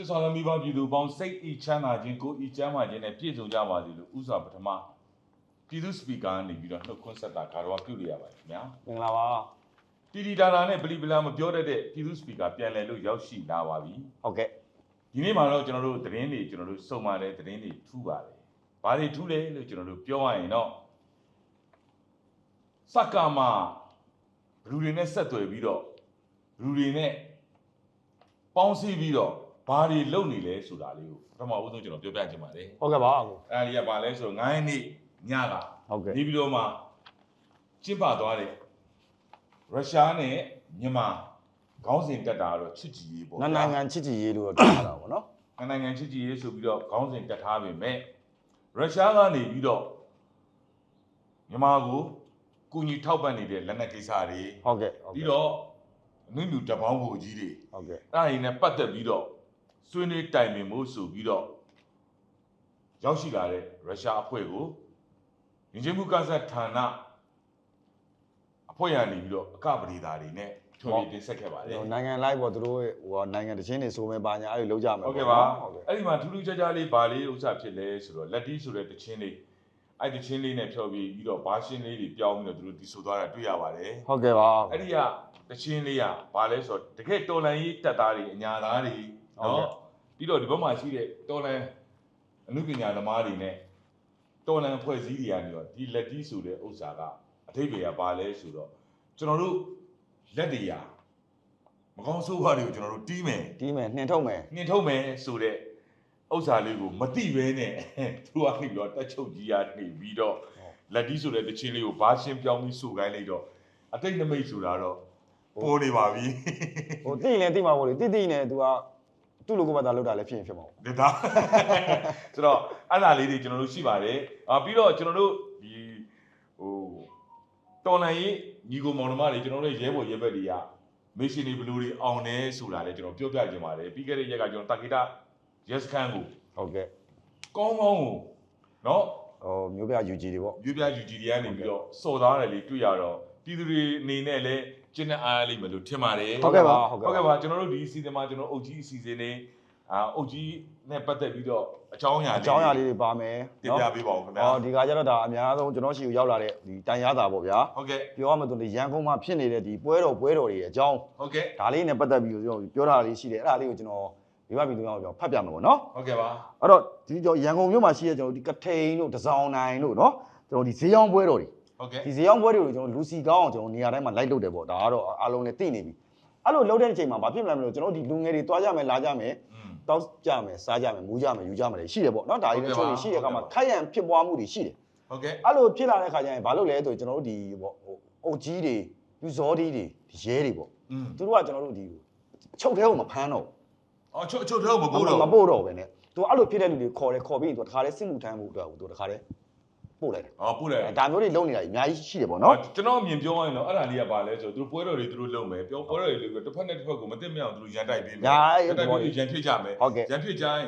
စစ်ဆောင်သမီးပေါင်းပြည်သူပေါင်းစိတ်ဤချမ်းသာခြင်းကိုယ်ဤချမ်းသာခြင်းနဲ့ပြည့်စုံကြပါစေလို့ဥစွာပထမပြည်သူစပီကာကနေပြီးတော့နှုတ်ခွန်းဆက်တာဂါရဝပြုလို့ရပါတယ်ခင်ဗျာမင်္ဂလာပါတီတီတာတာနဲ့ပလီပလာမပြောတတ်တဲ့ပြည်သူစပီကာပြန်လည်လို့ရောက်ရှိလာပါပြီဟုတ်ကဲ့ဒီနေ့မှာတော့ကျွန်တော်တို့သတင်းတွေကျွန်တော်တို့စုံပါတယ်သတင်းတွေထူးပါတယ်ဘာတွေထူးလဲလို့ကျွန်တော်တို့ပြောရရင်တော့စက္ကာမဘလူတွေနဲ့ဆက်သွယ်ပြီးတော့ဘလူတွေနဲ့ပေါင်းစည်းပြီးတော့ ဘာတွေလုပ်နေလဲဆိုတာလေးကိုပထမဦးဆုံးကျွန်တော်ပြောပြချင်ပါတယ်ဟုတ်ကဲ့ပါအကို အဲ့ဒီကဘာလဲဆိုတော့9ရက်နေ့ညကဟုတ်ကဲ့ နေပြီးတော့မှကျင်းပသွားတဲ့ရုရှားနဲ့မြန်မာခေါင်းစဉ်တက်တာကတော့ချစ်ကြည်ရေးပေါ့နနိုင်ငံချစ်ကြည်ရေးလို့တော့ပြောတာပေါ့နော်နှစ်နိုင်ငံချစ်ကြည်ရေးဆိုပြီးတော့ခေါင်းစဉ်တက်ထားပေမဲ့ရုရှားကနေပြီးတော့မြန်မာကိုကူညီထောက်ပံ့နေတဲ့လက်နက်ကိစ္စတွေဟုတ်ကဲ့ဟုတ်ပြီးကဲ့တော့အနုညူတပေါင်းဘူကြီးတွေဟုတ်ကဲ့ အဲ့ဒါတွေနဲ့ပတ်သက်ပြီးတော့ ဆွေးနွေးတိုင်ပင်မှုဆိုပြီးတော့ရောက်ရှိလာတဲ့ရုရှားအဖွဲ့ကိုညီချင်းမှုကစားဌာနအဖွဲ့ရနေပြီးတော့အကပဒေသာတွေနဲ့ထွေပြတင်ဆက်ခဲ့ပါတယ်ဟိုနိုင်ငံလိုက်ပေါ့သူတို့ရဲ့ဟိုနိုင်ငံတချင်းတွေဆိုမဲ့ပါညာအဲ့လိုလုပ်ကြမယ်ဟုတ်ကဲ့ပါဟုတ်ကဲ့အဲ့ဒီမှာထူးထူးခြားခြားလေးဗာလေးဥစ္စာဖြစ်လဲဆိုတော့လက်တီးဆိုတဲ့တချင်းလေးအဲ့ဒီတချင်းလေးနဲ့ဖြောပြီးပြီးတော့ဘာရှင်းလေးတွေပြောင်းပြီးတော့သူတို့ဒီဆိုသွားတာတွေ့ရပါတယ်ဟုတ်ကဲ့ပါအဲ့ဒီကတချင်းလေးကဘာလဲဆိုတော့တကယ်တော်လန်ရေးတက်သားတွေအညာသားတွေဟုတ်ကဲ့ နော်ပြီးတော့ဒီဘက်မှာရှိတဲ့တော်လန်အမှုပညာသမားတွေနဲ့တော်လန်ဖွဲ့စည်းတွေကနေတော့ဒီလက်တီးဆိုတဲ့ဥစ္စာကအထိပ္ပယ်ကဘာလဲဆိုတော့ကျွန်တော်တို့လက်တွေရမကောင်းဆိုးဘာတွေကိုကျွန်တော်တို့တီးမယ်တီးမယ်နှင်ထုတ်မယ်နှင်ထုတ်မယ်ဆိုတဲ့ဥစ္စာလေးကိုမတိပဲနဲ့သူကနေပြီးတော့တက်ချုပ်ကြီးရနေပြီးတော့လက်တီးဆိုတဲ့တချင်းလေးကိုဘာရှင်းပြောင်းပြီးဆိုခိုင်းလိုက်တော့အတိတ်နမိတ်ဆိုတာတော့ပေါ်နေပါပြီဟိုတိရင်တိမှာပေါ့လေတိတိနဲ့ तू က သူ့လိုကိုပါတာလောက်တာလည်းဖြစ်ရင်ဖြစ်မှာပေါ့ဒါဒါဆိုတော့အဲ့ဒါလေးတွေကျွန်တော်တို့ရှိပါတယ်အာပြီးတော့ကျွန်တော်တို့ဒီဟိုတော်လန်ရေးညီကိုမောင်နှမတွေကျွန်တော်တို့ရဲဘော်ရဲဘက်တွေကမစ်ရှင်တွေဘလူတွေအောင်နေဆိုတာလည်းကျွန်တော်ပြောပြခြင်းပါတယ်ပြီးခဲ့တဲ့ရက်ကကျွန်တော်တာဂီတာရက်စခန်းကိုဟုတ်ကဲ့ကောင်းကောင်းကိုနော်ဟိုမျိုးပြ UG တွေပေါ့ရွေးပြ UG တွေကနေပြီးတော့စော်သားတယ်လေတွေ့ရတော့ပြည်သူတွေအနေနဲ့လည်း ကျင်းနဲ့အားရလိမ့်မယ်လို့ထင်ပါတယ်ဟုတ်ကဲ့ပါဟုတ်ကဲ့ပါကျွန်တော်တို့ဒီအစီအစဉ်မှာကျွန်တော်အုတ်ကြီးအစီအစဉ်နေအာအုတ်ကြီးနဲ့ပတ်သက်ပြီးတော့အကြောင်းအရာအကြောင်းအရာလေးတွေပါမယ်တင်ပြပေးပါဦးခင်ဗျာဟောဒီကကြတော့ဒါအများဆုံးကျွန်တော်ရှိကိုရောက်လာတဲ့ဒီတန်ရတာပေါ့ဗျာဟုတ်ကဲ့ပြောရမယ်ဆိုရင်ရန်ကုန်မှာဖြစ်နေတဲ့ဒီပွဲတော်ပွဲတော်တွေအကြောင်းဟုတ်ကဲ့ဒါလေးနဲ့ပတ်သက်ပြီးတော့ကျွန်တော်ပြောတာလေးရှိတယ်အဲ့ဒါလေးကိုကျွန်တော်ဒီဘက်ပြည်သူများကိုကျွန်တော်ဖတ်ပြမယ်ပေါ့နော် ဟုတ်ကဲ့ပါအဲ့တော့ဒီကျွန်တော်ရန်ကုန်မြို့မှာရှိတဲ့ကျွန်တော်ဒီကထိန်တို့တစောင်းနိုင်တို့နော်ကျွန်တော်ဒီဈေးရောင်းပွဲတော်တွေ ဟုတ်ကဲ့ဒီဇေယောင်းပွဲတွေကိုကျွန်တော်လူစီကောင်းအောင်ကျွန်တော်နေရာတိုင်းမှာလိုက်လုပ်တယ်ပေါ့ဒါကတော့အားလုံးလည်းသိနေပြီအဲ့လိုလုပ်တဲ့အချိန်မှာဘာဖြစ်မလဲမလို့ကျွန်တော်ဒီလူငယ်တွေတွားကြမယ်လာကြမယ်တောက်ကြမယ်စားကြမယ်မူးကြမယ်ယူကြမယ်ရှိတယ်ပေါ့နော်ဒါတွေလည်းချိုးနေရှိတဲ့အခါမှာခိုက်ရန်ဖြစ်ပွားမှုတွေရှိတယ်ဟုတ်ကဲ့အဲ့လိုဖြစ်လာတဲ့အခါကျရင်ဘာလုပ်လဲဆိုကျွန်တော်တို့ဒီပေါ့ဟိုအုတ်ကြီးတွေယူဇော်ဒီတွေဒီရဲတွေပေါ့သူတို့ကကျွန်တော်တို့ဒီချုပ်ထဲကိုမဖမ်းတော့အော်ချုပ်ချုပ်ထဲကိုမပို့တော့မပို့တော့ပဲねသူအဲ့လိုဖြစ်တဲ့လူတွေခေါ်တယ်ခေါ်ပြီးရင်သူတခါလဲစစ်မှုထမ်းဖို့အတွက်သူတခါလဲ ပို့လိုက်တယ်အော်ပို့တယ်ဒါမျိုးတွေလုပ်နေတာကြီးအများကြီးရှိတယ်ပေါ့နော်ကျွန်တော်အမြင်ပြောရရင်တော့အဲ့ဒါလေးကဘာလဲဆိုတော့သူတို့ပွဲတော်တွေသူတို့လုပ်မယ်ပြောပွဲတော်တွေလုပ်ပြီးတစ်ဖက်နဲ့တစ်ဖက်ကိုမသိမအောင်သူတို့ရန်တိုက်ပေးမယ်ညာရန်တိုက်ပြီးရန်ဖြစ်ကြမယ်ဟုတ်ကဲ့ရန်ဖြစ်ကြရင်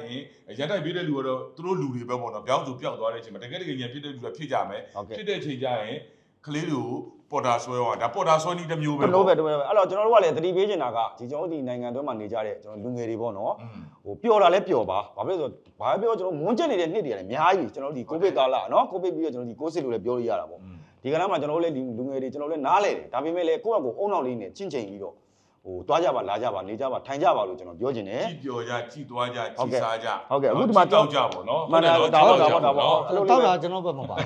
ရန်တိုက်ပေးတဲ့လူကတော့သူတို့လူတွေပဲပေါ့နော်ပြောင်းသူပျောက်သွားတဲ့အချိန်မှာတကယ်တကယ်ရန်ဖြစ်တဲ့လူတွေဖြစ်ကြမယ်ဟုတ်ကဲ့ဖြစ်တဲ့အချိန်ကျရင်ကလေးတွေကို ပေါ်တာဆွဲရောဒါပေါ်တာဆွဲနည်းတစ်မျိုးပဲပေါ့ လိုပဲတမဲပဲအဲ့တော့ကျွန်တော်တို့ကလည်းသတိပေးချင်တာကဒီကျွန်တော်တို့ဒီနိုင်ငံအတွင်းမှာနေကြတဲ့ကျွန်တော်လူငယ်တွေပေါ့နော်ဟိုပျော်တာလည်းပျော်ပါဘာဖြစ်လို့လဲဆိုတော့ဘာပဲပြောကျွန်တော်မွန်းကျက်နေတဲ့နှစ်တွေကလည်းအများကြီးကျွန်တော်တို့ဒီကိုဗစ်ကာလနော်ကိုဗစ်ပြီးတော့ကျွန်တော်ဒီကိုစစ်လို့လည်းပြောလို့ရတာပေါ့ဒီကနေ့မှာကျွန်တော်တို့လည်းဒီလူငယ်တွေကျွန်တော်တို့လည်းနားလဲတယ်ဒါပေမဲ့လည်းကိုယ့်အကူအုံနောက်လေးနဲ့ချင့်ချိန်ပြီးတော့ ဟိုတွားကြပါလာကြပါနေကြပါထိုင်ကြပါလို့ကျွန်တော်ပြောချင်တယ်ကြည့်ပြောကြကြည့်သွားကြဟုတ်ကြည့်ကဲ့စားကြဟုတ်ကဲ့အခုဒီမှာတောက်ကြပေါ့နော်မှန်တယ်ဒါပေါ့ဒါပေါ့ဒါပေါ့အဲ့လိုတောက်တာကျွန်တော်ဘက်မှာပါ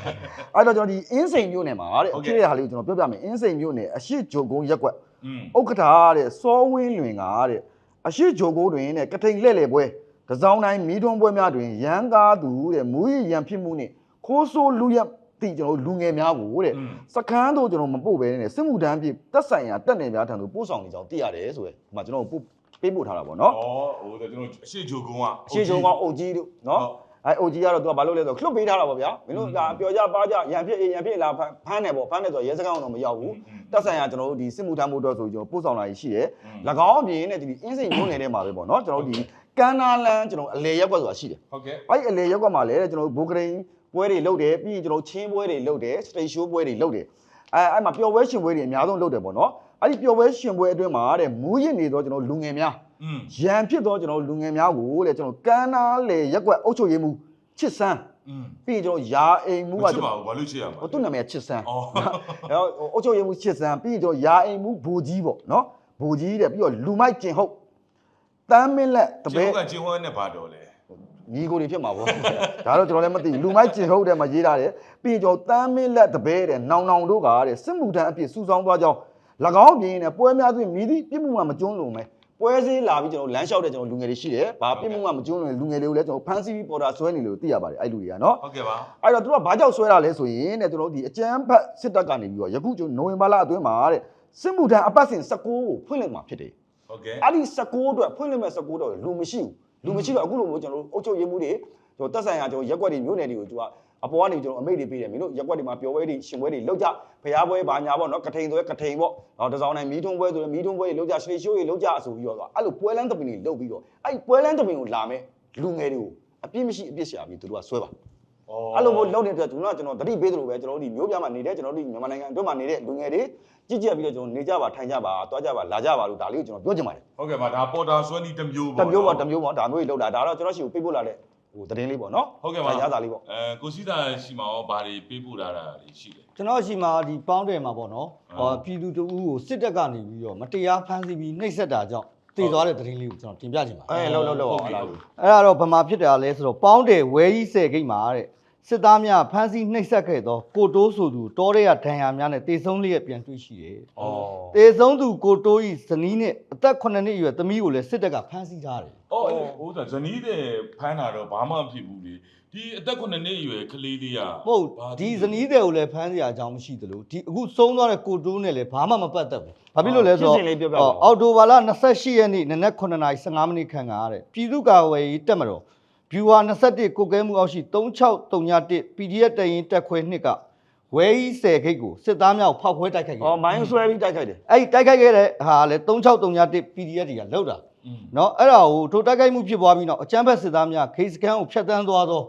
အဲ့တော့ကျွန်တော်ဒီအင်းစိန်မြို့နယ်မှာတဲ့ဟုတ်အကဲ့ဖြစ်တဲ့ဟာလေးကိုကျွန်တော်ပြောပြမယ်အင်းစိန်မြို့နယ်အရှိဂျိုကုန်းရက်ကွက်อืมဥက္ကဋ္ဌတဲ့စောဝင်းလွင်ကတဲ့အရှိဂျိုကုန်းတွင်တဲ့ကထိန်လှဲ့လေပွဲတစောင်းတိုင်းမီးတွန်းပွဲများတွင်ရန်ကားသူတဲ့မူရရန်ဖြစ်မှုနဲ့ခိုးဆိုးလူရက် တိကျွန်တော်တို့လူငယ်များကိုတဲ့อืมစကန်းတို့ကျွန်တော်မပို့ပဲနဲ့စစ်မှုထမ်းပြတက်ဆိုင်ရာတက်နေများထံသို့ပို့ဆောင်နေကြောင်းသိရတယ်ဆိုရယ်ဒီမှာကျွန်တော်တို့ပို့ပေးပို့ထားတာပေါ့နော်ဩဟိုကျွန်တော်အရှိဂျိုကုန်းကအရှိဂျိုကောင်အုတ်ကြီးတို့နော်အဲအိုကြီးကတော့သူကဘာလုပ်လဲဆိုတော့ခလွတ်ပေးထားတာပေါ့ဗျာမင်းတို့ကပျော်ကြပါကြရံဖြစ်ရံဖြစ်လာဖမ်းတယ်ပေါ့ဖမ်းတယ်ဆိုတော့ရဲစခန်းတော့မရောက်ဘူးတက်ဆိုင်ရာကျွန်တော်တို့ဒီစစ်မှုထမ်းမှုတော့ဆိုကျွန်တော်ပို့ဆောင်လာရှိတယ်၎င်းအပြင်နဲ့ဒီအင်းစိန်မျိုးနယ်ထဲမှာပဲပေါ့နော်ကျွန်တော်တို့ဒီကန်းနာလန်းကျွန်တော်အလေရက်ကွက်ဆိုတာရှိတယ်ဟုတ်ကဲ့အဲ့ဒီအလေရက်ကွက်မှာလည်းကျွန်တော်တို့ဘိုးကရိန် ပွဲတွေလုပ်တယ်ပြီးရင်ကျွန်တော်ချင်းပွဲတွေလုပ်တယ်စတိတ်ရှိုးပွဲတွေလုပ်တယ်အဲအဲ့မှာပျော်ပွဲရှင်ပွဲတွေအများဆုံးလုပ်တယ်ပေါ့နော်အဲ့ဒီပျော်ပွဲရှင်ပွဲအတွင်းမှာတဲ့မူးယစ်နေသောကျွန်တော်လူငယ်များရန်ဖြစ်သောကျွန်တော်လူငယ်များကိုတဲ့ကျွန်တော်ကမ်းနာလေရက်ွက်အုပ်ချုပ်ရေးမှုချစ်စမ်းပြီးရင်ကျွန်တော်ယာအိမ်မူးကချစ်ပါဘူးဘာလို့ချစ်ရမှာလဲသူ့နာမည်ကချစ်စမ်းအော်အဲအုပ်ချုပ်ရေးမှုချစ်စမ်းပြီးရင်ကျွန်တော်ယာအိမ်မူးဘူကြီးပေါ့နော်ဘူကြီးတဲ့ပြီးတော့လူမိုက်ကျင်ဟုတ်တမ်းမင်းလက်တပည့်ကျင်ဟုတ်ကကျင်ဟုတ်နဲ့ဘာတော်လဲ ညီကိုတွေဖြစ်မှာပေါ့ဒါတော့ကျွန်တော်လည်းမသိဘူးလူမိုက်ကျင်ဟုတ်တယ်မှာရေးထားတယ်ပြီးရင်ကျွန်တော်တမ်းမင်းလက်တပည့်တဲ့နောင်နောင်တို့ကတဲ့စစ်မှုထမ်းအပြည့်စူဆောင်းသွားကြောင်း၎င်းပြင်းနဲ့ပွဲများသွင်းမိသည့်ပြစ်မှုမှမကျွန်းလုံးပဲပွဲစည်းလာပြီးကျွန်တော်လမ်းလျှောက်တဲ့ကျွန်တော်လူငယ်တွေရှိတယ်ဘာပြစ်မှုမှမကျွန်းလုံးလူငယ်တွေကိုလည်းကျွန်တော်ဖမ်းဆီးပြီးပေါ်တာဆွဲနေလို့သိရပါတယ်အဲ့လူတွေကနော်ဟုတ်ကဲ့ပါအဲ့တော့သူကဘာကြောင့်ဆွဲတာလဲဆိုရင်တဲ့ကျွန်တော်တို့ဒီအကြမ်းဖက်စစ်တပ်ကနေပြီးတော့ယခုကျွန်တော်နိုဝင်ဘာလအတွင်းမှာတဲ့စစ်မှုထမ်းအပတ်စဉ်19ကိုဖွင့်လှစ်မှာဖြစ်တယ်ဟုတ်ကဲ့အဲ့ဒီ19အတွက်ဖွင့်လှစ်မဲ့19တော့လူမရှိဘူး လူမရှိတော့အခုလိုမျိုးကျွန်တော်တို့အုပ်ချုပ်ရေးမှုတွေကျွန်တော်တက်ဆိုင်ရာကျွန်တော်ရက်ွက်တွေမြို့နယ်တွေကိုသူကအပေါ်ကနေကျွန်တော်အမိတ်တွေပေးတယ်မင်းတို့ရက်ွက်တွေမှာပျော်ပွဲတွေရှင်ပွဲတွေလောက်ကြဖျားပွဲဘာညာပေါ့နော်ကထိန်ဆိုရကထိန်ပေါ့နော်တစောင်းနိုင်မီးထုံးပွဲဆိုရမီးထုံးပွဲတွေလောက်ကြရွှေရှိုးတွေလောက်ကြဆိုပြီးတော့အဲ့လိုပွဲလန်းတပင်တွေလောက်ပြီးတော့အဲ့ပွဲလန်းတပင်ကိုလာမဲ့လူငယ်တွေကိုအပြစ်မရှိအပြစ်ရှာပြီးသူတို့ကဆွဲပါ အဲ့လိုမျိုးလုပ်နေတဲ့အတွက်ကျွန်တော်ကကျွန်တော်တတိပေးသလိုပဲကျွန်တော်တို့ဒီမျိုးပြမှာနေတဲ့ကျွန်တော်တို့ဒီမြန်မာနိုင်ငံအတွင်းမှာနေတဲ့လူငယ်တွေကြည့်ကြပြီးတော့ကျွန်တော်နေကြပါထိုင်ကြပါတွားကြပါလာကြပါလို့ဒါလေးကိုကျွန်တော်ပြောချင်ပါတယ်ဟုတ်ကဲ့ပါဒါပေါ်တာဆွဲနီးတစ်မျိုး။ပေါ့တစ်မျိုးပေါ့တစ်မျိုးပေါ့ဒါမျိုးကြီးလောက်တာဒါတော့ကျွန်တော်ရှိကိုပေးပို့လာတဲ့ဟိုသတင်းလေးပေါ့နော်ဟုတ်ကဲ့ပါဒါရတာလေးပေါ့အဲကိုစီတာရှိမှာရောဘာတွေပေးပို့လာတာတွေရှိတယ်ကျွန်တော်ရှိမှာဒီပေါင်းတယ်မှာပေါ့နော်အာဟောပြည်သူတအူးကိုစစ်တပ်ကနေပြီးတော့မတရားဖမ်းဆီးပြီးနှိပ်စက်တာကြောင့် တည်သွားတဲ့သတင်းလေးကိုကျွန်တော်တင်ပြချင်ပါအဲလောက်လောက်လောက်ဟုတ်ဟုတ်ပြီလားဟုတ်ပြီအဲ့ဒါတော့ဗမာဖြစ်တာလဲဆိုတော့ပေါင်းတယ်ဝဲကြီးဆယ်ဂိတ်မှာတဲ့စစ်သားများဖမ်းဆီးနှိပ်စက်ခဲ့သောကိုတိုးဆိုသူတောရဲရဒဏ်ရာများနဲ့တေဆုံးလျက်ပြန်တွေ့ရှိတယ်ဩတေဆုံးသူကိုတိုးဤဇနီးနဲ့အသက်9နှစ်အရွယ်သမီးကိုလည်းစစ်တပ်ကဖမ်းဆီးထားတယ်အော်ဟိုဒါဇနီးတဲ့ဖမ်းတာတော့ဘာမှမဖြစ်ဘူးလေ ဒီအသက်9နှစ်အရွယ်ကလေးလေးကမဟုတ်ဒီဇနီးတွေကိုလည်းဖမ်းစရာအကြောင်းမရှိသလိုဒီအခုဆုံးသွားတဲ့ကိုတိုးနဲ့လည်းဘာမှမပတ်သက်ဘူးဘာဖြစ်လို့လဲဆိုတော့အော်တိုဘာလ28ရက်နေ့နနက်9:15မိနစ်ခန့်ကတဲ့ပြည်သူ့ကာကွယ်ရေးတပ်မတော် viewer 21ကိုကဲမှုအောက်ရှိ3631 PDF တရင်တက်ခွဲနှစ်ကဝဲကြီးဆယ်ခိတ်ကိုစစ်သားများဖောက်ခွဲတိုက်ခိုက်ခဲ့။အော်မိုင်းဆွဲပြီးတိုက်ခိုက်တယ်။အဲ့ဒီတိုက်ခိုက်ခဲ့တဲ့ဟာလေ3631 PDF တွေကလောက်တာ။နော်အဲ့ဒါကိုထိုတိုက်ခိုက်မှုဖြစ်ပွားပြီးနောက်အချမ်းဘက်စစ်သားများခေစကန်ကိုဖျက်ဆီးသွားသော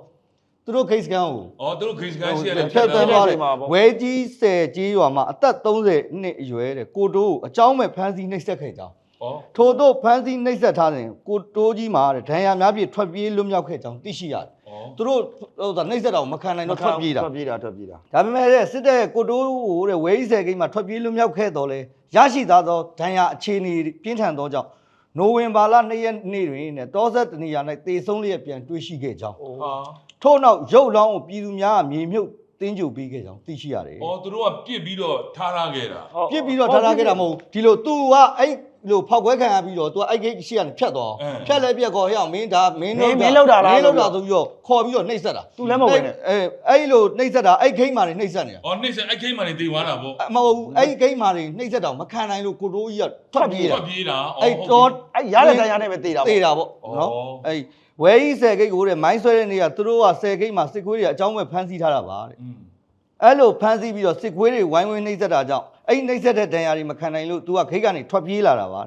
သူတို့ဂိတ်စကန်ကိုအော်သူတို့ဂိတ်စကန်ရှိရတယ်ဖြတ်သန်းသွားတယ်မှာပေါ့ဝဲကြီးဆယ်ကြီးရွာမှာအသက်30နှစ်အရွယ်တဲ့ကိုတိုးကိုအကြောင်းမဲ့ဖမ်းဆီးနှိပ်စက်ခဲ့ကြောင်းအော်ထို့သို့ဖမ်းဆီးနှိပ်စက်ထားတဲ့ကိုတိုးကြီးမှာတဲ့ဒဏ်ရာများပြည့်ထွက်ပြေးလွတ်မြောက်ခဲ့ကြောင်းသိရှိရတယ်အော်သူတို့ဟိုဒါနှိပ်စက်တာကိုမခံနိုင်တော့ထွက်ပြေးတာထွက်ပြေးတာထွက်ပြေးတာဒါပေမဲ့တဲ့စစ်တပ်ရဲ့ကိုတိုးကိုတဲ့ဝဲကြီးဆယ်ကိန်းမှာထွက်ပြေးလွတ်မြောက်ခဲ့တော့လေရရှိသားသောဒဏ်ရာအခြေအနေပြင်းထန်သောကြောင့်နိုဝင်ဘာလ2ရက်နေ့တွင်တဲ့တောဆက်တနေရာ၌တေဆုံးလျက်ပြန်တွေ့ရှိခဲ့ကြောင်းဩဟာ ထို့နောက်ရုပ်လောင်းကိုပြည်သူများကမြေမြုပ်တင်းကြိုပေးခဲ့ကြောင်းသိရှိရတယ်အော်သူတို့ကပြစ်ပြီးတော့ထားထားခဲ့တာ ပြစ်ပြီးတော့ထားထားခဲ့တာမဟုတ်ဘူးဒီလို तू ကအဲ့ လိုဖောက်ခွဲခံရပြီးတော့ तू အဲ့ဂိတ်ရှိကနေဖြတ်သွားဖြတ်လဲပြက်ခေါ်ဟဲ့အောင်မင်းဒါမင်းမင်းလောက်တာဆိုပြီးတော့ခေါ်ပြီးတော့နှိပ်စက်တာ သူလည်းမဟုတ်ဘူးနဲ့ အဲအဲ့လိုနှိပ်စက်တာအဲ့ဂိတ်မှာနေနှိပ်စက်နေတာ အော်နှိမ့်စအဲ့ခိမ်းမှနေတည်သွားတာပေါ့ အမဟုတ်ဘူးအဲ့ဂိတ်မှာနေနှိပ်စက်တာကိုမခံနိုင်လို့ကိုတိုးကြီးကထွက်ပြေးတာ ထွက်ပြေးတာ အဲ့ ဟုတ် တော့ ပြီ အဲ့ရတဲ့တရားနဲ့ပဲတေးတာပေါ့ သေးတာပေါ့နော် ဩ အဲ့ဝဲကြီးဆယ်ဂိတ်ကိုတဲ့မိုင်းဆွဲတဲ့နေကသူတို့ကဆယ်ဂိတ်မှာစစ်ခွေးတွေအကြောင်းမဲ့ဖမ်းဆီးထားတာပါတဲ့ อืม အဲ့လိုဖမ်းဆီးပြီးတော့စစ်ခွေးတွေဝိုင်းဝန်းနှိပ်စက်တာကြောင့် အဲ့ဒီနှိပ်စက်တဲ့ဒဏ်ရာတွေမခံနိုင်လို့ तू ကခိတ်ကနေထွက်ပြေးလာတာပါ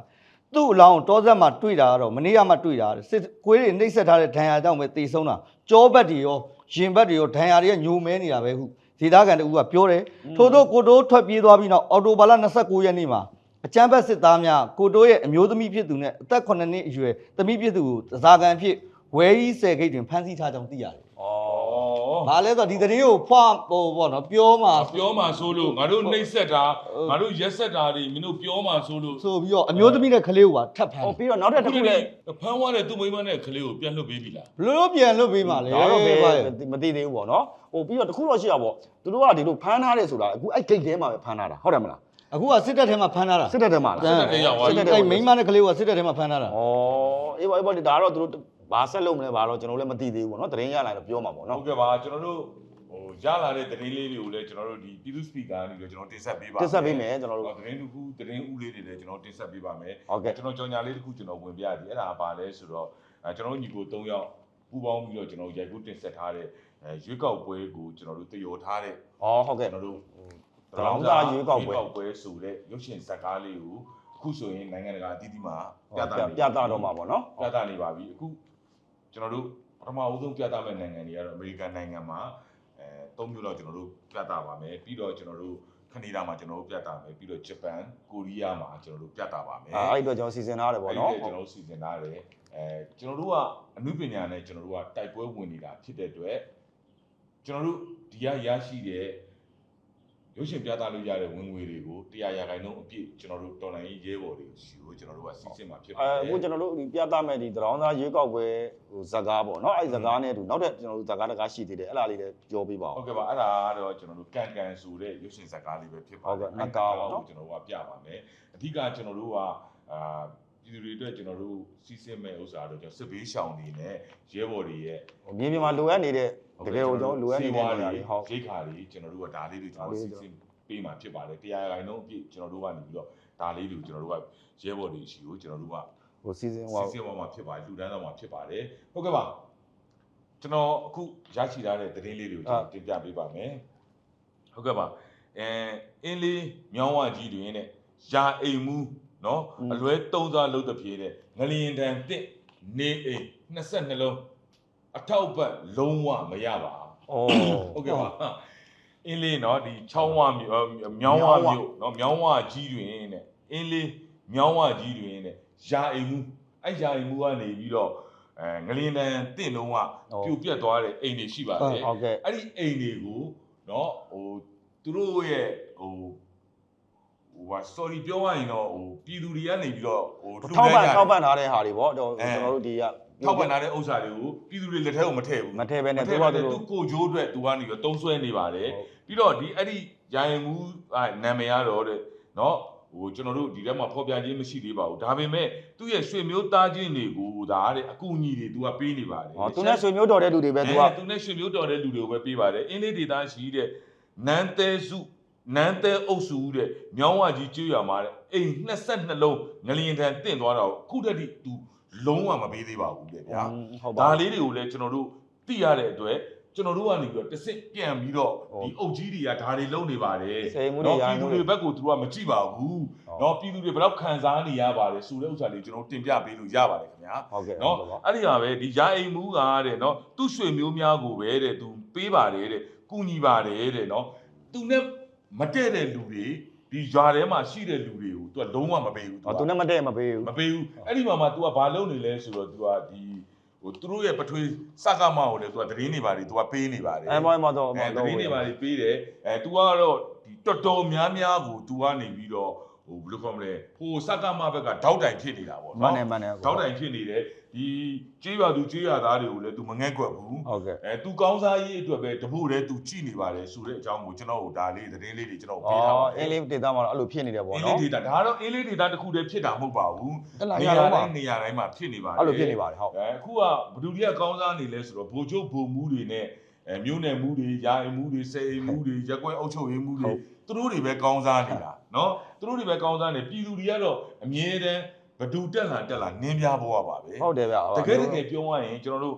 သူ့အလောင်းတောဆက်မှာတွေ့တာကတော့မနေ့ကမှတွေ့တာတဲ့စစ်ခွေးတွေနှိပ်စက်ထားတဲ့ဒဏ်ရာကြောင့်ပဲတေဆုံးတာကြောဘက်တွေရောရင်ဘက်တွေရောဒဏ်ရာတွေကညိုမဲနေတာပဲဟုဒေသခံတူကပြောတယ်ထို့သောကိုတိုးထွက်ပြေးသွားပြီးနောက်အော်တိုဘာလ29ရက်နေ့မှာအကျန်းဘက်စစ်သားများကိုတိုးရဲ့အမျိုးသမီးဖြစ်သူနဲ့အသက်9နှစ်အရွယ်သမီးဖြစ်သူကိုဇာကန်ဖြစ်ဝဲကြီးဆယ်ဂိတ်တွင်ဖမ်းဆီးထားကြောင်းသိရတယ်ဩဩ။ ဘာလဲဆိုတော့ဒီသတင်းကိုဖွာဟိုပေါ့နော်ပြောမှာပြောမှဆိုလို့ငါတို့နှိမ့်ဆက်တာငါတို့ရက်ဆက်တာတွေမင်းတို့ပြောမှဆိုလို့ဆိုပြီးတော့အမျိုးသမီးနဲ့ကလေးကိုပါထပ်ဖမ်းဩတယ်ပြီးတော့နောက်ထပ်တစ်ခုလည်းဖမ်းသွားတဲ့သူ့မိမနဲ့ကလေးကိုပြန်လွှတ်ပေးပြီလားဘလို့လို့ပြန်လွတ်ပေးမှလဲဒါတော့ပဲဘာလဲမသိသေးဘူးပေါ့နော်ဟိုပြီးတော့တစ်ခုတော့ရှိရပေါ့သူတို့ကဒီလိုဖမ်းထားတယ်ဆိုတာအခုအဲ့ဂိတ်ထဲမှာပဲဖမ်းထားတာဟုတ်တယ်မလားအခုကစစ်တပ်ထဲမှာဖမ်းထားတာစစ်တပ်ထဲမှာလားစစ်တပ်ထဲရောက်သွားပြီစစ်တပ်ထဲမိန်းမနဲ့ကလေးကိုကစစ်တပ်ထဲမှာဖမ်းထားတာဩအေးပါအေးပါဒါတော့သူတို့ ဘာဆက်လုပ်မလဲဘာတော့ကျွန်တော်လည်းမသိသေးဘူးပေါ့နော်တရင်ရလာတော့ပြောမှာပေါ့ဟုနော်တ်ကဲ့ပါကျွန်တော်တို့ဟိုရလာတဲ့သတင်းလေးတွေကိုလည်းကျွန်တော်တို့ဒီပြည်သူစပီကာကနေပြီးတော့ကျွန်တော်တင်ဆက်ပေးပါတင်ဆက်ပေးမယ်ကျွန်တော်တို့သတင်းတစ်ခုသတင်းဥလေးတွေလည်းကျွန်တော်တင်ဆက်ပေးပါမယ်ဟုတ်ကဲ့ကျွန်တော်ကြောင်ညာလေးတစ်ခုကျွန်တော်ဝင်ပြရသည်အဲ့ဒါကဘာလဲဆိုတော့အဲကျွန်တော်တို့ညီကို၃ယောက်ပူပေါင်းပြီးတော့ကျွန်တော်ရိုက်ကူးတင်ဆက်ထားတဲ့အဲရွေးကောက်ပွဲကိုကျွန်တော်တို့တည်တော်ထားတဲ့ဩဟုတ်ကဲ့ကျွန်တော်တို့တရောင်းသားရွေးကောက်ပွဲရွေးကောက်ပွဲဆိုတဲ့ရုပ်ရှင်ဇာတ်ကားလေးကိုအခုဆိုရင်နိုင်ငံတကာအသီးသီးမှာပြသနေပြသတော့မှာပေါ့နော်ပြသနေပါပြီအခု ကျွန်တော်တို့ပထမအဦးဆုံးပြသမဲ့နိုင်ငံတွေကတော့အမေရိကန်နိုင်ငံမှာအဲ၃မျိုးလောက်ကျွန်တော်တို့ပြသပါမယ်ပြီးတော့ကျွန်တော်တို့ကနေဒါမှာကျွန်တော်တို့ပြသမယ်ပြီးတော့ဂျပန်ကိုရီးယားမှာကျွန်တော်တို့ပြသပါမယ်အဲအဲ့ဒီတော့ကျွန်တော်စီစဉ်ထားတယ်ပေါ့နော်အဲ့ဒီကျွန်တော်တို့စီစဉ်ထားတယ်အဲကျွန်တော်တို့ကအမှုပညာနဲ့ကျွန်တော်တို့ကတိုက်ပွဲဝင်နေတာဖြစ်တဲ့အတွက်ကျွန်တော်တို့ဒီကရရှိတဲ့ ရုပ်ရှင်ပြသလို့ရတဲ့ဝင်ငွေတွေကိုတရားရာခိုင်နှုန်းအပြည့်ကျွန်တော်တို့တော်လိုင်းရေးရဲဘော်တွေကိုရှိကိုကျွန်တော်တို့ကစီစဉ်မှာဖြစ်ပါတအဲယ်အခုကျွန်တော်တို့ဒီပြသမဲ့ဒီတရောင်းသားရွေးကောက်ပွဲဟိုဇကားပေါ့နော်အဲ့ဒီဇကားနဲ့အတူနောက်ထပ်ကျွန်တော်တို့ဇကားတကားရှိသေးတယ်အဲ့ဒါလေးလည်းပြောပြပါဦးဟုတ်ကဲ့ပါအဲ့ဒါကတော့ကျွန်တော်တို့ကန်ကန်ဆိုတဲ့ရုပ်ရှင်ဇာတ်ကားလေးပဲဖြစ်ပါဟုတ်ကဲ့နှစ်ကားပါနော်ကျွန်တော်တို့ကပြပါမယ်အဓိကကျွန်တော်တို့ကအာ ပြည်သူတွေအတွက်ကျွန်တော်တို့စီစဉ်မဲ့ဥစ္စာတော့ကျွန်တော်စစ်ဘေးရှောင်တွေနဲ့ရဲဘော်တွေရဲ့ဟိုမြေပြင်မှာလိုအပ်နေတဲ့တကယ်ကိုကျွန်တော်လိုအပ်နေတဲ့နေရာတွေဟုတ်ရိတ်ခါတွေကျွန်တော်တို့ကဒါလေးတွေကျွန်တော်တို့စီစဉ်ပေးမှာဖြစ်ပါတယ်တရားရိုင်နှုန်းအပြည့်ကျွန်တော်တို့ကနေပြီးတော့ဒါလေးတွေကျွန်တော်တို့ကရဲဘော်တွေရှိကိုကျွန်တော်တို့ကဟိုစီစဉ်ဟိုစီစဉ်ပေါ်မှာဖြစ်ပါတယ်လူတန်းတော်မှာဖြစ်ပါတယ်ဟုတ်ကဲ့ပါကျွန်တော်အခုရရှိထားတဲ့သတင်းလေးတွေကိုကျွန်တော်တင်ပြပေးပါမယ်ဟုတ်ကဲ့ပါအဲအင်းလေးမြောင်းဝကြီးတွင်တဲ့ယာအိမ်မူ နော်အလွဲတုံးစားလုံးတစ်ပြေးတဲ့ငလျင်တန်တစ်နေအိမ်22လုံးအထောက်ပတ်လုံးဝမရပါဩဟုတ်ကဲ့ပါအင်းလေးနော်ဒီချောင်းဝမြို့အော်မြောင်းဝမြို့နော်မြောင်းဝကြီးတွင်တဲ့အင်းလေးမြောင်းဝကြီးတွင်တဲ့ယာအိမ်မူအဲ့ယာအိမ်မူကနေပြီးတော့အဲငလျင်တန်တင့်လုံးကပြိုပြက်သွားတဲ့အိမ်တွေရှိပါတယ်ဟုတ်ကဲ့အဲ့ဒီအိမ်တွေကိုနော်ဟိုသူတို့ရဲ့ဟို ဟိုဟာ sorry ပြောရရင်တော့ဟိုပြည်သူတွေကနေပြီးတော့ဟိုလှူထောက်ပံ့ဒန်းကြတယ်ထောက်ပံ့ထားတဲ့ဟာတွေပေါ့တော့အဲကျွန်တော်တို့ဒီက ထောက်ပံ့ထားတဲ့ဥစ္စာတွေကိုပြည်သူတွေလက်ထဲကိုမထည့်ဘူးမထည့်ဘဲနဲ့မထသူည့်ကပါသူနဲ့တို့ သူကိုဂျိုးအတွက်သူကနေပြီးတော့တုံးဆွဲနေပါတယ်ပြီးတော့ဒီအဲ့ဒီရိုင်မှုအာနာမည်ရတော့တဲ့နော်ဟိုကျွန်တော်တို့ဒီထဲမှာဖော်ပြခြင်းမရှိသေးပါဘူးဒါပေမဲ့သူ့ရဲ့ရွှေမျိုးသားချင်းတွေကိုဒါတဲ့အကူအညီတွေသူကပေးနေပါတယ် ဟောသူနဲ့ဆွေမျိုးတော်တဲ့လူတွေပဲသူက အဲသူနဲ့ရွှေမျိုးတော်တဲ့လူတွေကိုပဲပေးပါတယ်အင်းလေးဒေသရှိတဲ့နန်းသဲစု နန်းသဲအုပ်စုတဲ့မြောင်းဝကြီးကျွရမှာတဲ့အိမ်22လုံးငလျင်ထန်တင့်သွားတာကိုခုတက်တိသူလုံးဝမပေးသေးပါဘူးတဲ့ဗျာဒါလေးတွေကိုလည်းကျွန်တော်တို့သိရတဲ့အတွက်ကျွန်တော်တို့ကနေပြီးတော့တစ်စစ်ပြန်ပြီးတော့ဒီအုပ်ကြီးတွေကဒါတွေလုံးနေပါတယ်။တော့ပြည်သူတွေဘက်ကိုသူတို့ကမကြည့်ပါဘူး။တော့ပြည်သူတွေဘယ်တော့ခံစားနေရပါလဲဆိုတဲ့ဥစ္စာတွေကျွန်တော်တင်ပြပေးလို့ရပါတယ်ခင်ဗျာ။ဟုတ်ကဲ့။နော်အဲ့ဒီမှာပဲဒီရာအိမ်မူးကတဲ့နော်သူ့ရွှေမျိုးများကိုပဲတဲ့သူပေးပါတယ်တဲ့။ကူညီပါတယ်တဲ့နော်။သူနဲ့ မတည့်တဲ့လူတွေဒီရွာထဲမှာရှိတဲ့လူတွေကိုသူကလုံးဝမပေးဘူး ဟောသူနဲ့မတည့်မပေးဘူး မပေးဘူးအဲ့ဒီမှာမှ तू ကဘာလုပ်နေလဲဆိုတော့ तू ကဒီဟိုသူတို့ရဲ့ပထွေးစကမကိုလည်း तू ကသတင်းတွေပါတယ် तू ကပေးနေပါတယ် အဲမောင်မောင်တော့ အဲသတင်းတွေပါတယ်ပေးတယ်အဲ तू ကတော့ဒီတော်တော်များများကို तू ကနေပြီးတော့ဟို ဘယ်လိုခေါ်မလဲဟိုစကမဘက်ကတောက်တိုင်ဖြစ်နေတာပေါ့ မန် နော် နေမန်နေ တောက်တိုင်ဖြစ်နေတယ်ဒီကြေးရွာသူကြေးရွာသားတွေကိုလည်း तू မငဲ့ကွက်ဘူး ဟုတ်ကဲ့ အဲ तू ကောင်းစားရေးအတွက်ပဲတဖို့တည်း तू ကြည့်နေပါတယ်ဆိုတဲ့အကြောင်းကိုကျွန်တော်တို့ဒါလေးသတင်းလေးတွေကျွန်တော် ဩ ပေးထားပါတ အ ယ် င်းလေးဒေတာမှာတော့အဲ့လိုဖြစ်နေတယ်ပေါ့ အင်း နော် လေးဒေတာဒါကတော့အင်းလေးဒေတာတစ်ခုတည်းဖြစ်တာမဟုတ်ပါဘူး အဲ့လား နေ ရ ရာ တော့ပါ တိုင်းနေရာတိုင်းမှာဖြစ်နေပါတယ် အဲ့လိုဖြစ်နေပါတယ်ဟုတ် အဲအခုကဘဒူရီကကောင်းစားနေလဲဆိုတော့ဘိုလ်ချုပ်ဘုံမှုတွေနဲ့အဲမြို့နယ်မှုတွေယာအိမ်မှုတွေစေအိမ်မှုတွေရက်ကွက်အုပ်ချုပ်ရေးမှုတွေသူတို့တွေပဲကောင်းစားနေတာ နော်သူတို့တွေပဲကောင်းစားနေပြည်သူတွေကတော့အမြဲတမ်းဘဒူတက်လာတက်လာနင်းပြားပေါ်ရပါပဲဟုတ်တယ်ဗျတကယ်တကယ်ပြောရရင်ကျွန်တော်တို့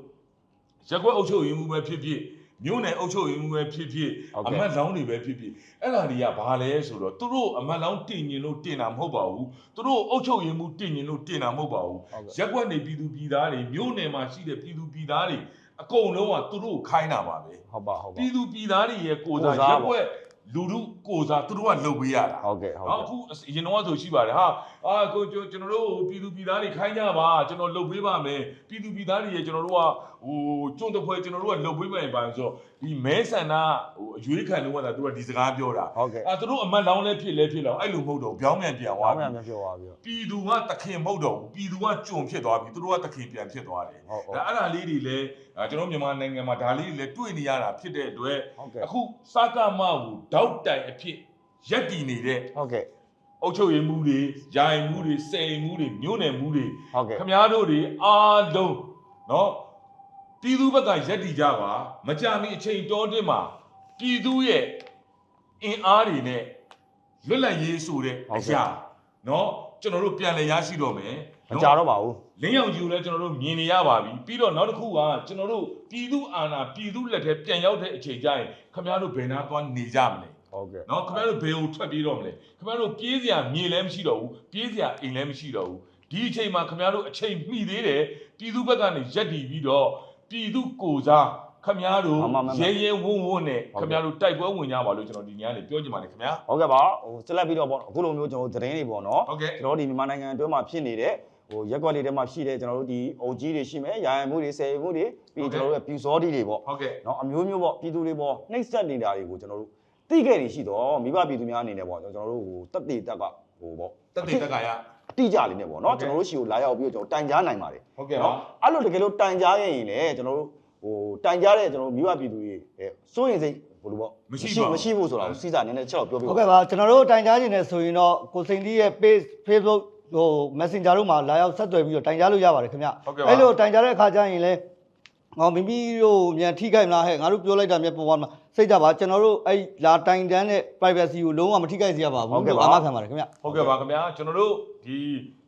ရက်ကွက်အုပ်ချုပ်ရေးမှုပဲဖြစ်ဖြစ်မြို့နယ်အုပ်ချုပ်ရေးမှုပဲဖြစ်ဖြစ်အမတ်လောင်းတွေပဲဖြစ်ဖြစ်အဲ့လာတွေကဘာလဲဆိုတော့သူတို့အမတ်လောင်းတင်ရင်လို့တင်တာမဟုတ်ပါဘူးသူတို့အုပ်ချုပ်ရေးမှုတင်ရင်လို့တင်တာမဟုတ်ပါဘူးဟုတ်ကဲ့ရက်ကွက်နေပြည်သူပြည်သားတွေမြို့နယ်မှာရှိတဲ့ပြည်သူပြည်သားတွေအကုန်လုံးကသူတို့ကိုခိုင်းတာပါပဲဟုတ်ပါဟုတ်ပါပြည်သူပြည်သားတွေရဲ့ကိုယ်စားကိုယ်စားရက်ကွက် လူထုကိုယ်စားသူတို့ကလုပ်ပေးရတာဟုတ်ကဲ့ဟုတ်နော်ကဲ့အခုအရင်တော့ဆိုရှိပါတယ်ဟာအာကိုကျွန်ကျွန်တော်တို့ပြည်သူပြည်သားတွေခိုင်းကြပါကျွန်တော်လုပ်ပေးပါမယ်ပြည်သူပြည်သားတွေရဲ့ကျွန်တော်တို့က ဟိုကျွန်းတစ်ဖွဲကျွန်တော်တို့ကလုပ်ပေးမယ်ပါဆိုတော့ဒီမဲဆန္ဒဟိုအရွေးခံလို့ကသာသူကဒီစကားပြောတာ ဟုတ်ကဲ့ အာသူတို့အမတ်လောင်းလဲဖြစ်လဲဖြစ်တော့အဲ့လိုမဟုတ်တော့ဘူးပြောင်းပြန်ပြန် ဝါ သွား မ ပြီ ရမပြောပါဘူး ပြည်သူကတခင်မဟုတ်တော့ဘူးပြည်သူကကြုံဖြစ်သွားပြီသူတို့ကတခင်ပြန်ဖြစ်သွားတယ် ဟုတ်ဟုတ် ဒါအဲ့ဒါလေးတွေလည်းအာကျွန်တော်မြန်မာနိုင်ငံမှာဒါလေးတွေလည်းတွေ့နေရတာဖြစ်တဲ့အတွက် ဟုတ်ကဲ့ အခုစကားမကိုတောက်တိုင်အဖြစ်ရက်တည်နေတဲ့ ဟုတ်ကဲ့ အုပ်ချုပ်ရေးမှုတွေယာယီမှုတွေစေယီမှုတွေမြို့နယ်မှုတွေ ဟုတ်ကဲ့ ခမားတို့တွေအားလုံးเนาะ ပြည်သူဘက်ကရက်တည်ကြပါမကြမီအချိန်တောတင်းမှာပြည်သူရဲ့အင်အားတွေနဲ့လွတ်လပ်ရေးဆိုတဲ့အရာเนาะကျွန်တော်တို့ပြန်လည်ရရှိတော့မယ် မကြတော့ပါဘူး လင်းရောင်ကြီးကိုလည်းကျွန်တော်တို့မြင်နေရပါပြီပြီးတော့နောက်တစ်ခုကကျွန်တော်တို့ပြည်သူအာဏာပြည်သူလက်ထဲပြန်ရောက်တဲ့အချိန်ကျရင်ခမရတို့ဘယ်နာသွားနေကြမလဲ ဟုတ်ကဲ့ နော်ခမရတို့ဘယ်ကိုထွက်ပြေးတော့မလဲခမရတို့ပြေးစရာမြေလည်းမရှိတော့ဘူးပြေးစရာအိမ်လည်းမရှိတော့ဘူးဒီအချိန်မှာခမရတို့အချိန်မှီသေးတယ်ပြည်သူဘက်ကနေရက်တည်ပြီးတော့ ပြည်သူကိုစားခမည်းတော်မှန်ပါမှန်ပါရဲရဲဝုန်းဝုန်းနဲ့ဟုတ်ခကဲ့မည်းတော်တိုက်ပွဲဝင်ကြပါလို့ကျွန်တော်ဒီညနေပြောချင်ပါတယ်ခင်ဗျာဟုတ်ကဲ့ပါဟိုဆက်လက်ပြီးတော့ပေါ့အခုလိုမျိုးကျွန်တော်တို့သတင်းတွေပေါ့နော်ဟုတ်ကဲ့ကျွန်တော်တို့ဒီမြန်မာနိုင်ငံအတွင်းမှာဖြစ်နေတဲ့ဟိုရက်ကွက်လေးထဲမှာရှိတဲ့ကျွန်တော်တို့ဒီအုပ်ကြီးတွေရှိမယ်ရာယံမှုတွေဆယ်မှုတွေပြီးရင်ကျွန်တော်တို့ရဲ့ပြူစောတီတွေပေါ့ဟုတ်ကဲ့နော်အမျိုးမျိုးပေါ့ပြည်သူတွေပေါ့နှိမ့်ဆက်နေတာတွေကိုကျွန်တော်တို့သိခဲ့ရရှိတော့မိဘပြည်သူများအနေနဲ့ပေါ့ကျွန်တော်တို့ဟိုတက်တေတက်ကဟိုပေါ့တက်တေတက်ကရ အတိအကျလေးနဲ့ပေါ့နော်ဟုတ်ကဲ့ကျွန်တော်တို့ရှီကိုလာရောက်ပြီးတော့ကျွန်တော်တိုင်ကြားနိုင်ပါတယ်ဟုတ်ကဲ့ပါနော်အဲ့လိုတကယ်လို့တိုင်ကြားရရင်လည်းကျွန်တော်တို့ဟိုတိုင်ကြားတဲ့ကျွန်တော်တို့မိဘပြည်သူတွေအဲစိုးရင်စိတ်ဘယ်လိုပေါ့မရှိပါဘူးမရှိဘူးဆိုတာကိုစီစာနည်းနည်းချက်တော့ပြောပြဟုတ်ကဲ့ပါကျွန်တော်တို့တိုင်ကြားခြင်းနဲ့ဆိုရင်တော့ကိုစိန်တီးရဲ့ page Facebook ဟို Messenger တို့မှာလာရောက်ဆက်သွယ်ပြီးတော့တိုင်ကြားလို့ရပါတယ်ခင်ဗျဟုတ်ကဲ့ပါအဲ့လိုတိုင်ကြားတဲ့အခါကျရင်လည်း ဟောမိမိတို့မြန်ထိခိုက်မလားဟဲ့ငါတို့ပြောလိုက်တာမြတ်ပေါ်ပါမှာစိတ်ကြပါကျွန်တော်တို့အဲ့လာတိုင်တန်းတဲ့ privacy ကိုလုံးဝမထိခိုက်စေရပါဘူးလို့အာမခံပါတယ်ခင်ဗျဟုတ်ကဲ့ပါခင်ဗျာကျွန်တော်တို့ဒီ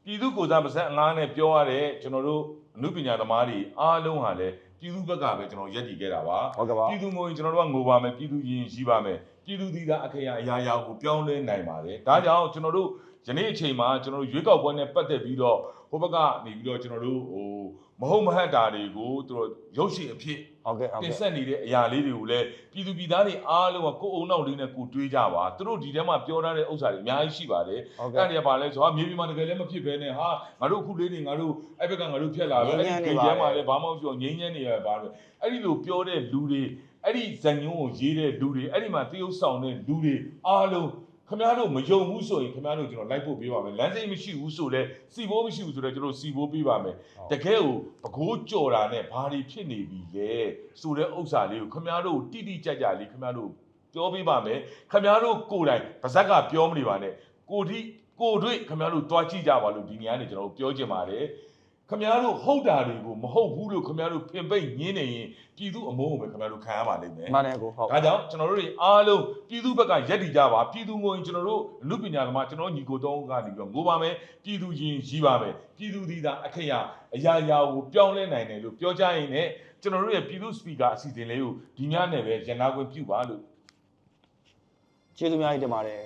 ပြည်သူကိုယ်စားပါဆက်အငားနဲ့ပြောရတဲ့ကျွန်တော်တို့အမှုပညာသမားတွေအားလုံးဟာလည်းပြည်သူဘက်ကပဲကျွန်တော်ရက်တည်ခဲ့တာပါဟုတ်ကဲ့ပါပြည်သူငိုရင်ကျွန်တော်တို့ကငိုပါမယ်ပြည်သူရင်ရှိပါမယ်ပြည်သူဒီကအခေယအရာရာကိုပြောင်းလဲနိုင်ပါတယ်ဒါကြောင့်ကျွန်တော်တို့ယနေ့အချိန်မှာကျွန်တော်တို့ရွေးကောက်ပွဲနဲ့ပတ်သက်ပြီးတော့ဟိုဘက်ကနေပြီးတော့ကျွန်တော်တို့ဟို မဟုတ်မဟတ်တာတွေကိုသူတို့ရုပ်ရှင်အဖြစ်ဟုတ်ကဲ့ဟုတ်တင်ကဲ့ ဆက်နေတဲ့အရာလေးတွေကိုလည်းပြည်သူပြည်သားတွေအားလုံးကကိုယ်အုံနောက်လေးနဲ့ကိုယ်တွေးကြပါသူတို့ဒီထဲမှာပြောထားတဲ့ဥစ္စာတွေအများကြီးရှိပါတယ်ဟုတ်အဲ့ကဲ့ဒီကပါလဲဆိုတော့မြေပြင်မှာတကယ်လည်းမဖြစ်ဘဲနဲ့ဟာငါတို့အခုလေးတွေငါတို့အဲ့ဘက်ကငါတို့ဖြတ်လာပဲငြိမ်းအဲ့ချမ်းဒီနေဂိပါမ်းထဲမှာလည်းဘာမှမပြောငြိမ်းချမ်းနေရပါပဲအဲ့ဒီလိုပြောတဲ့လူတွေအဲ့ဒီဇညုံကိုရေးတဲ့လူတွေအဲ့ဒီမှာတရုပ်ဆောင်တဲ့လူတွေအားလုံး ခင်ဗျားတို့မယုံဘူးဆိုရင်ခင်ဗျားတို့ကျွန်တော်လိုက်ဖို့ပေးပါမယ်လမ်းစိတ်မရှိဘူးဆိုလဲစီဘိုးမရှိဘူးဆိုတော့ကျွန်တော်စီဘိုးပေးပါမယ်တကယ်ကိုပကိုးကြော်တာနဲ့ဘာတွေဖြစ်နေပြီလဲဆိုတဲ့ဥစ္စာလေးကိုခမည်းတော်တိတိကျကျလေးခမည်းတော်ပြောပြပါမယ်ခမည်းတော်ကိုယ်တိုင်ပါဇက်ကပြောမနေပါနဲ့ကိုတိကိုတွေ့ခမည်းတော်တွားကြည့်ကြပါလို့ဒီနေရာနေကျွန်တော်ပြောချင်ပါတယ် ခမည်းတော်ဟုတ်တာတွေကိုမဟုတ်ဘူးလို့ခမည်းတော်ဖင်ပိတ်ညင်းနေရင်ပြည်သူအမုန်းကိုပဲခမည်းတော်ခံရပါလိမ့်မယ်မှန်တယ်ကိုဟုတ်ဒါကြောင့်ကျွန်တော်တို့တွေအားလုံးပြည်သူဘက်ကရက်တည်ကြပါပြည်သူကိုရင်ကျွန်တော်တို့အမှုပညာသမားကျွန်တော်တို့ညီကိုတောင်းကနေပြီးတော့ငိုပါမယ်ပြည်သူရင်ရီးပါမယ်ပြည်သူဒီသာအခရာအရာရာကိုပြောင်းလဲနိုင်တယ်လို့ပြောကြရင်လည်းကျွန်တော်တို့ရဲ့ပြည်သူစပီကာအစီအစဉ်လေးကိုဒီညနေပဲရန်နာခွင့်ပြုပါလို့ကျေးဇူးများကြီးတင်ပါတယ်